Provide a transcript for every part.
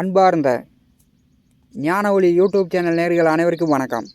அன்பார்ந்த ஞான ஒளி யூடியூப் சேனல் நேர்கள் அனைவருக்கும் வணக்கம்.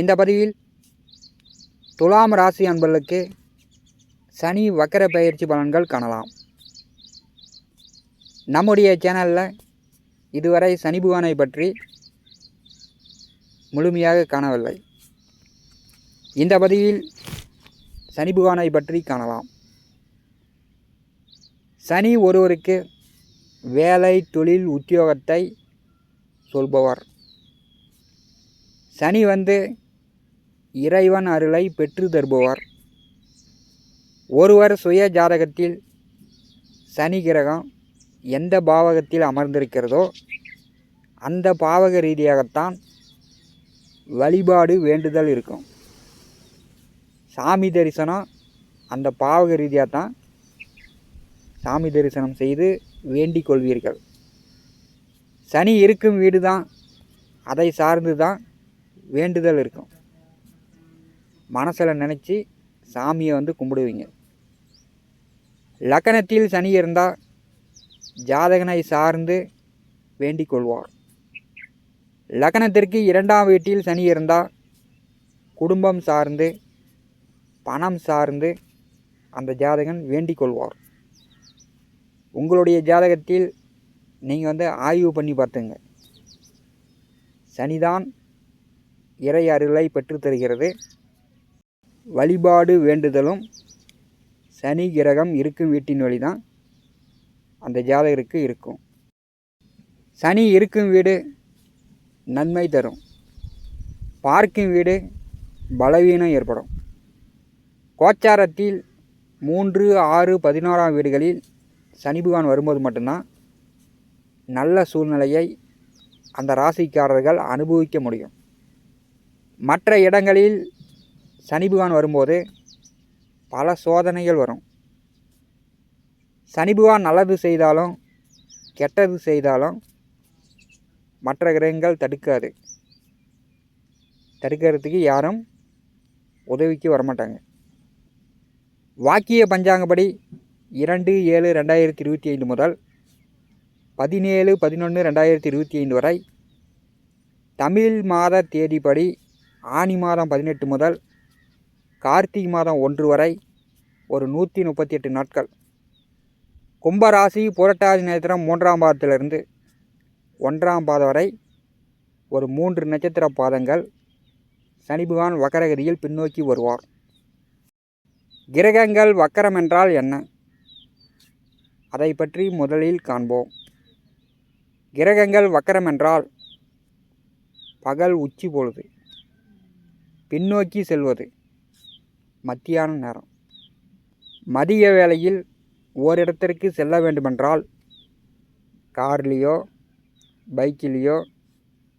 இந்த பதிவில் துலாம் ராசி அன்பர்களுக்கு சனி வக்கர பயிற்சி பலன்கள் காணலாம். நம்முடைய சேனலில் இதுவரை சனி புகானை பற்றி முழுமையாக காணவில்லை. இந்த பதிவில் சனி புகானை பற்றி காணலாம். சனி ஒருவருக்கு வேலை தொழில் உத்தியோகத்தை சொல்பவர். சனி வந்து இறைவன் அருளை பெற்று தருபவர். ஒருவர் சுய ஜாதகத்தில் சனி கிரகம் எந்த பாவகத்தில் அமர்ந்திருக்கிறதோ அந்த பாவக ரீதியாகத்தான் வழிபாடு வேண்டுதல் இருக்கும். சாமி தரிசனம் அந்த பாவக ரீதியாக தான் சாமி தரிசனம் செய்து வேண்டிக் கொள்வீர்கள். சனி இருக்கும் வீடு தான் அதை சார்ந்து தான் வேண்டுதல் இருக்கும். மனசில் நினச்சி சாமியை வந்து கும்பிடுவீங்க. லக்கணத்தில் சனி இருந்தால் ஜாதகனை சார்ந்து வேண்டிக் கொள்வார். லக்கணத்திற்கு இரண்டாம் வீட்டில் சனி இருந்தால் குடும்பம் சார்ந்து பணம் சார்ந்து அந்த ஜாதகன் வேண்டிக் கொள்வார். உங்களுடைய ஜாதகத்தில் நீங்கள் வந்து ஆய்வு பண்ணி பார்த்துங்க. சனிதான் இறை அருளை பெற்றுத்தருகிறது வழிபாடு வேண்டுதலும் சனி கிரகம் இருக்கும் வீட்டின் வழி தான் அந்த ஜாதகருக்கு இருக்கும். சனி இருக்கும் வீடு நன்மை தரும். பார்க்கும் வீடு பலவீனம் ஏற்படும். கோச்சாரத்தில் மூன்று ஆறு பதினோராம் வீடுகளில் சனி பகவான் வரும்போது மட்டும்தான் நல்ல சூழ்நிலையை அந்த ராசிக்காரர்கள் அனுபவிக்க முடியும். மற்ற இடங்களில் சனி பகவான் வரும்போது பல சோதனைகள் வரும். சனி பகவான் நல்லது செய்தாலும் கெட்டது செய்தாலும் மற்ற கிரகங்கள் தடுக்காது. தடுக்கிறதுக்கு யாரும் உதவிக்கு வரமாட்டாங்க. வாக்கிய பஞ்சாங்கப்படி இரண்டு ஏழு ரெண்டாயிரத்தி இருபத்தி ஐந்து முதல் பதினேழு பதினொன்று ரெண்டாயிரத்தி இருபத்தி ஐந்து வரை தமிழ் மாத தேதிப்படி ஆனி மாதம் பதினெட்டு முதல் கார்த்திகை மாதம் ஒன்று வரை ஒரு நூற்றி முப்பத்தி எட்டு நாட்கள். கும்பராசி புரட்டாசி நட்சத்திரம் மூன்றாம் பாதத்திலிருந்து ஒன்றாம் பாதம் வரை ஒரு மூன்று நட்சத்திர பாதங்கள் சனி பகவான் வக்கரகதியில் பின்னோக்கி வருவார். கிரகங்கள் வக்கரம் என்றால் என்ன? அதை பற்றி முதலில் காண்போம். கிரகங்கள் வக்கரம் என்றால் பகல் உச்சி பொழுது பின்னோக்கி செல்வது மத்தியான நேரம். மதிய வேளையில் ஓரிடத்திற்கு செல்ல வேண்டுமென்றால் கார்லேயோ பைக்கிலேயோ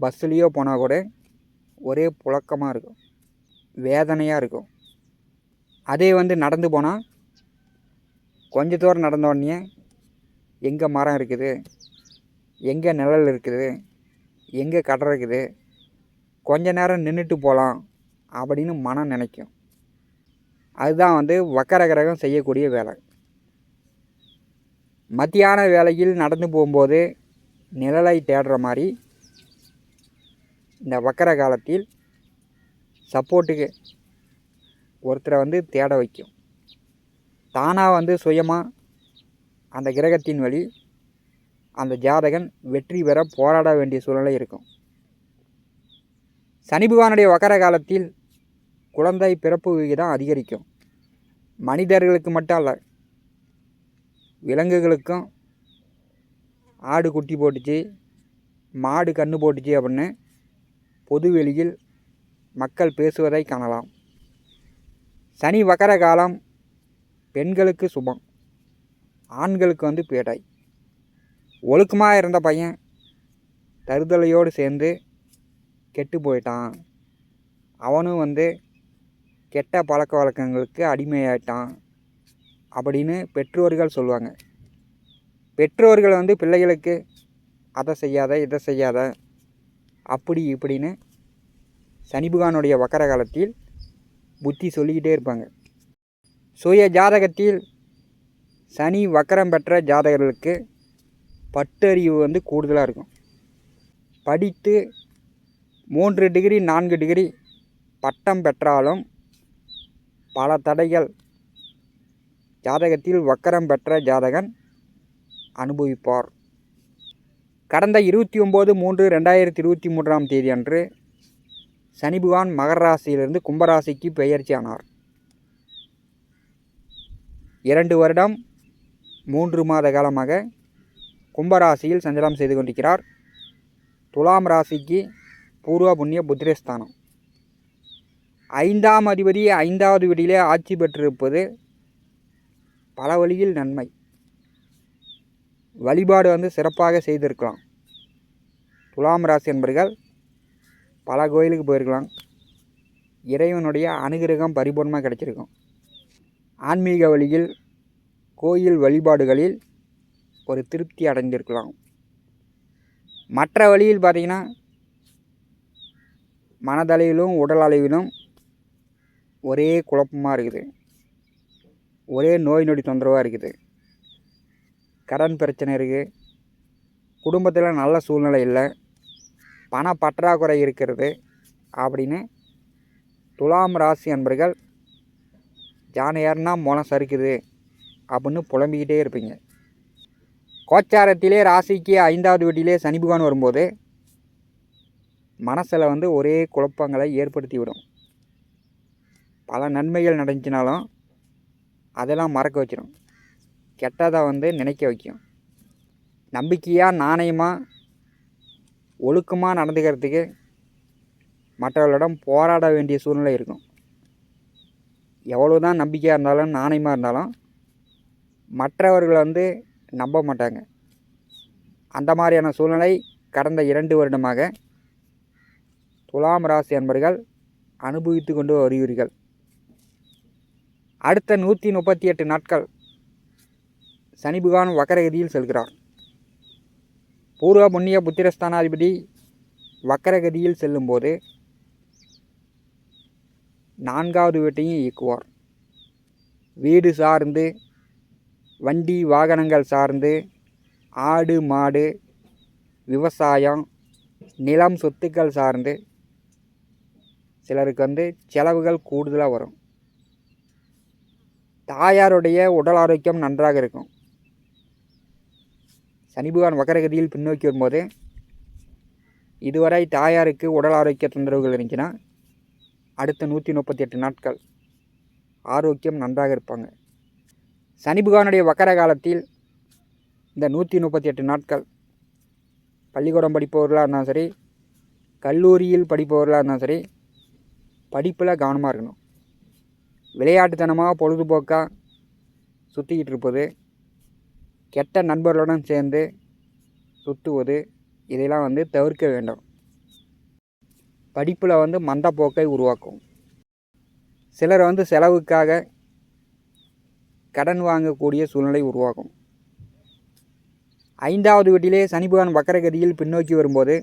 பஸ்ஸுலேயோ போனால் கூட ஒரே புழக்கமாக இருக்கும். வேதனையாக இருக்கும். அதே வந்து நடந்து போனால் கொஞ்ச தூரம் நடந்தோடனே எங்கே மரம் இருக்குது? எங்கே நிழல் இருக்குது? எங்கே கடை இருக்குது? கொஞ்ச நேரம் நின்றுட்டு போகலாம் அப்படின்னு மனம் நினைக்கும். அதுதான் வந்து வக்கர கிரகம் செய்யக்கூடிய வேலை. மத்தியான வேலையில் நடந்து போகும்போது நிழலை தேடுற மாதிரி இந்த வக்கர காலத்தில் சப்போர்ட்டுக்கு ஒருத்தரை வந்து தேட வைக்கும். தானாக வந்து சுயமாக அந்த கிரகத்தின் வழி அந்த ஜாதகன் வெற்றி பெற போராட வேண்டிய சூழ்நிலை இருக்கும். சனி பகவானுடைய வக்கர காலத்தில் குழந்தை பிறப்பு விகிதம் அதிகரிக்கும். மனிதர்களுக்கு மட்டும் அல்ல விலங்குகளுக்கும் ஆடு குட்டி போட்டுச்சு மாடு கன்று போட்டுச்சு அப்படின்னு பொது வெளியில் மக்கள் பேசுவதை காணலாம். சனி வக்கர காலம் பெண்களுக்கு சுபம் ஆண்களுக்கு வந்து பேட்டாய் ஒழுக்கமாக இருந்த பையன் தருதலையோடு சேர்ந்து கெட்டு போயிட்டான். அவனும் வந்து கெட்ட பழக்க வழக்கங்களுக்கு அடிமையாயிட்டான் அப்படின்னு பெற்றோர்கள் சொல்லுவாங்க. பெற்றோர்கள் வந்து பிள்ளைகளுக்கு அதை செய்யாத இதை செய்யாத அப்படி இப்படின்னு சனிபுகானுடைய வக்கர காலத்தில் புத்தி சொல்லிக்கிட்டே இருப்பாங்க. சுய ஜாதகத்தில் சனி வக்கரம் பெற்ற ஜாதகர்களுக்கு பட்டறிவு வந்து கூடுதலாக இருக்கும். படித்து மூன்று டிகிரி நான்கு டிகிரி பட்டம் பெற்றாலும் பல தடைகள் ஜாதகத்தில் வக்கரம் பெற்ற ஜாதகன் அனுபவிப்பார். கடந்த இருபத்தி ஒம்பது மூன்று ரெண்டாயிரத்தி இருபத்தி மூன்றாம் தேதி அன்று சனிபகவான் மகர ராசியிலிருந்து கும்பராசிக்கு பெயர்ச்சி ஆனார். இரண்டு வருடம் மூன்று மாத காலமாக கும்பராசியில் சஞ்சலம் செய்து கொண்டிருக்கிறார். துலாம் ராசிக்கு பூர்வ புண்ணிய புத்திரஸ்தானம். ஐந்தாம் அதிபதி ஐந்தாவது வீட்டிலே ஆட்சி பெற்றிருப்பது பல வழியில் நன்மை. வழிபாடு வந்து சிறப்பாக செய்திருக்கலாம். துலாம் ராசி என்பர்கள் பல கோயிலுக்கு போயிருக்கலாம். இறைவனுடைய அனுகிரகம் பரிபூர்ணமாக கிடைச்சிருக்கும். ஆன்மீக வழியில் கோயில் வழிபாடுகளில் ஒரு திருப்தி அடைந்திருக்கலாம். மற்ற வழியில் பார்த்திங்கன்னா மனதளவிலும் உடல் அளவிலும் ஒரே குழப்பமாக இருக்குது. ஒரே நோய் நொடி தொந்தரவாக இருக்குது. கடன் பிரச்சனை இருக்குது குடும்பத்தில் நல்ல சூழ்நிலை இல்லை. பண பற்றாக்குறை இருக்கிறது. அப்படின்னு துலாம் ராசி அன்பர்கள் ஜானை ஏறினா முளம் சறுக்குது அப்படின்னு புலம்பிக்கிட்டே இருப்பீங்க. கோச்சாரத்திலே ராசிக்கு ஐந்தாவது வீட்டிலே சனி பகவான் வரும்போது மனசில் வந்து ஒரே குழப்பங்களை ஏற்படுத்தி விடும். பல நன்மைகள் நடந்துச்சுனாலும் அதெல்லாம் மறக்க வச்சிடும் கெட்டதை வந்து நினைக்க வைக்கும். நம்பிக்கையாக நாணயமாக ஒழுக்கமாக நடந்துக்கிறதுக்கு மற்றவர்களிடம் போராட வேண்டிய சூழ்நிலை இருக்கும். எவ்வளோ தான் நம்பிக்கையாக இருந்தாலும் நாணயமாக இருந்தாலும் மற்றவர்களை வந்து நம்ப மாட்டாங்க. அந்த மாதிரியான சூழ்நிலை கடந்த இரண்டு வருடமாக துலாம் ராசி அன்பர்கள் அனுபவித்து கொண்டு வருகிறீர்கள். அடுத்த நூற்றி முப்பத்தி எட்டு நாட்கள் சனி பகவான் வக்கரகதியில் செல்கிறார். பூர்வ புண்ணிய புத்திரஸ்தானாதிபதி வக்கரகதியில் செல்லும்போது நான்காவது வீட்டையும் இயக்குவார். வீடு சார்ந்து வண்டி வாகனங்கள் சார்ந்து ஆடு மாடு விவசாயம் நிலம் சொத்துக்கள் சார்ந்து சிலருக்கு வந்து செலவுகள் கூடுதலாக வரும். தாயாருடைய உடல் ஆரோக்கியம் நன்றாக இருக்கும். சனி பகவான் வக்கரகதியில் பின்னோக்கி வரும்போது இதுவரை தாயாருக்கு உடல் ஆரோக்கிய தொந்தரவுகள் இருந்துச்சுன்னா அடுத்த நூற்றி முப்பத்தி எட்டு நாட்கள். ஆரோக்கியம் நன்றாக இருப்பாங்க. சனி புகானுடைய வக்கர காலத்தில் இந்த நூற்றி முப்பத்தி எட்டு நாட்கள். பள்ளிக்கூடம் படிப்பவர்களாக இருந்தாலும் சரி கல்லூரியில் படிப்பவர்களாக இருந்தாலும் சரி படிப்பில் கவனமாக இருக்கணும். விளையாட்டுத்தனமாக பொழுதுபோக்காக சுற்றிக்கிட்டு இருப்பது கெட்ட நண்பர்களுடன் சேர்ந்து சுற்றுவது இதையெல்லாம் வந்து தவிர்க்க வேண்டும். படிப்பில் வந்து மந்தப்போக்கை உருவாக்கும். சிலர் வந்து செலவுக்காக கடன் வாங்கக்கூடிய சூழ்நிலை உருவாகும். ஐந்தாவது வீட்டிலே சனி பகவான் வக்கரகதியில் பின்னோக்கி வரும்போது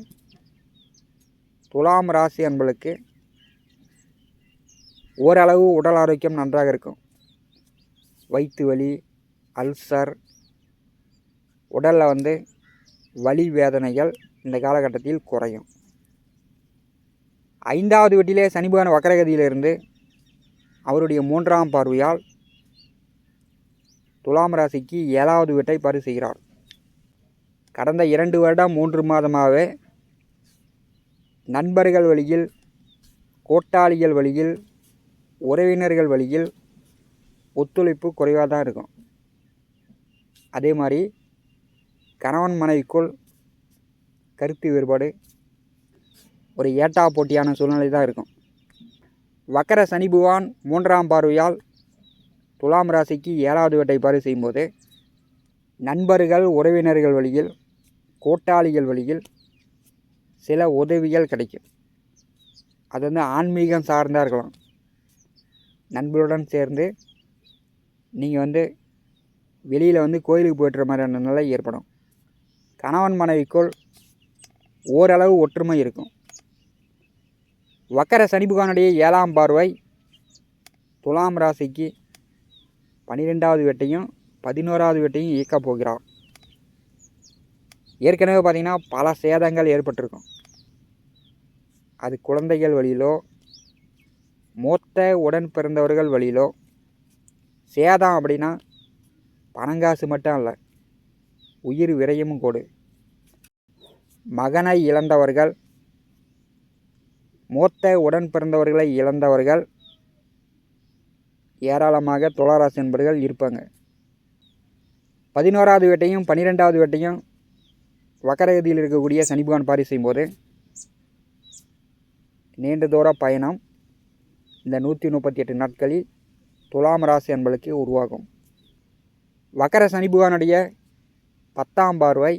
துலாம் ராசி அன்பளுக்கு ஓரளவு உடல் ஆரோக்கியம் நன்றாக இருக்கும். வயிற்று வலி அல்சர் உடலில் வந்து வலி வேதனைகள் இந்த காலகட்டத்தில் குறையும். ஐந்தாவது வீட்டிலே சனிபகவான் வக்கரகதியிலிருந்து அவருடைய மூன்றாம் பார்வையால் துலாம் ராசிக்கு ஏழாவது வீட்டை பரிசு செய்கிறார். கடந்த இரண்டு வருடம் மூன்று மாதமாகவே நண்பர்கள் வழியில் கூட்டாளிகள் வழியில் உறவினர்கள் வழியில் ஒத்துழைப்பு குறைவாக தான் இருக்கும். அதே மாதிரி கணவன் மனைவிக்குள் கருத்து வேறுபாடு ஒரு ஏட்டா போட்டியான சூழ்நிலை தான் இருக்கும். வக்கர சனி புவான் மூன்றாம் பார்வையால் துலாம் ராசிக்கு ஏழாவது வேட்டை பார்வை செய்யும்போது நண்பர்கள் உறவினர்கள் வழியில் கூட்டாளிகள் வழியில் சில உதவிகள் கிடைக்கும். அது வந்து ஆன்மீகம் சார்ந்தாக இருக்கலாம். நண்பருடன் சேர்ந்து நீங்கள் வந்து வெளியில் வந்து கோயிலுக்கு போய்ட்டுற மாதிரியான நிலை ஏற்படும். கணவன் மனைவிக்குள் ஓரளவு ஒற்றுமை இருக்கும். வக்கர சனிபுகானுடைய ஏழாம் பார்வை துலாம் ராசிக்கு பன்னிரெண்டாவது வெட்டையும் பதினோராவது வெட்டையும் இயக்கப் போகிறார். ஏற்கனவே பார்த்திங்கன்னா பல சேதங்கள் ஏற்பட்டிருக்கும். அது குழந்தைகள் வழியிலோ மூத்த உடன் பிறந்தவர்கள் வழியிலோ சேதம் அப்படின்னா பணங்காசு மட்டும் இல்லை உயிர் விரயமும் கூடு மகனை இழந்தவர்கள் மூத்த உடன் பிறந்தவர்களை இழந்தவர்கள் ஏராளமாக துளாராசி என்பர்கள் இருப்பாங்க. பதினோராவது வேட்டையும் பன்னிரெண்டாவது வேட்டையும் வக்கரகதியில் இருக்கக்கூடிய சனி பாரி பாரி செய்யும்போது நீண்ட தூர பயணம் இந்த நூற்றி முப்பத்தி எட்டு நாட்களில் துலாம் ராசி என்பளுக்கு உருவாகும். வக்கர சனிபகவானுடைய பத்தாம் பார்வை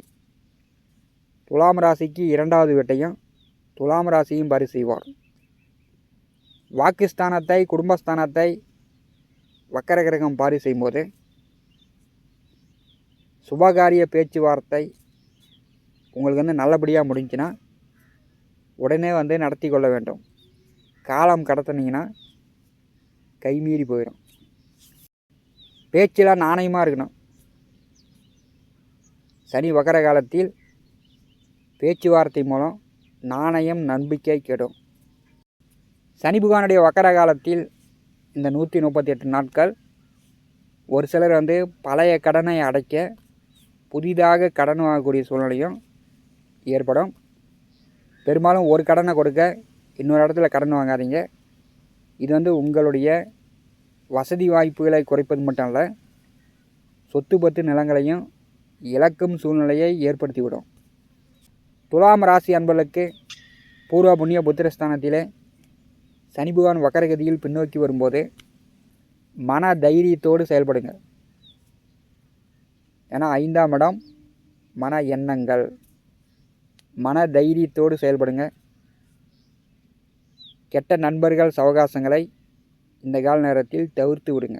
துலாம் ராசிக்கு இரண்டாவது வேட்டையும் துலாம் ராசியும் பாரி செய்வார். வாக்குஸ்தானத்தை குடும்பஸ்தானத்தை வக்கர கிரகம் பாரி செய்யும்போது சுபகாரிய பேச்சுவார்த்தை உங்களுக்கு வந்து நல்லபடியாக முடிஞ்சுன்னா உடனே வந்து நடத்தி கொள்ள வேண்டும். காலம் கடத்தினீங்கன்னா கைமீறி போயிடும் பேச்சில் நாணயமாக இருக்கணும். சனி வக்கர காலத்தில் பேச்சுவார்த்தை மூலம் நாணயம் நம்பிக்கை கெடும். சனி புகானுடைய வக்கர காலத்தில் இந்த நூற்றி முப்பத்தி எட்டு நாட்கள் ஒரு சிலர் வந்து பழைய கடனை அடைக்க புதிதாக கடன் வாங்கக்கூடிய சூழ்நிலையும் ஏற்படும். பெரும்பாலும் ஒரு கடனை கொடுக்க இன்னொரு இடத்துல கடன் வாங்காதீங்க. இது வந்து உங்களுடைய வசதி வாய்ப்புகளை குறைப்பது மட்டும் இல்லை சொத்து பத்து நிலங்களையும் இழக்கும் சூழ்நிலையை ஏற்படுத்திவிடும். துலாம் ராசி அன்பர்களுக்கு பூர்வ புண்ணிய புத்திரஸ்தானத்திலே சனி பகவான் வக்கரகதியில் பின்னோக்கி வரும்போது மன தைரியத்தோடு செயல்படுங்க ஏன்னா ஐந்தாம் இடம் மன எண்ணங்கள். மன தைரியத்தோடு செயல்படுங்க. கெட்ட நண்பர்கள் சவகாசங்களை இந்த கால நேரத்தில் தவிர்த்து விடுங்க.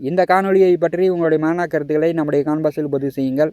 இந்த காணொலியை பற்றி உங்களுடைய மாணா கருத்துக்களை நம்முடைய கான்பாஸில் பதிவு செய்யுங்கள்.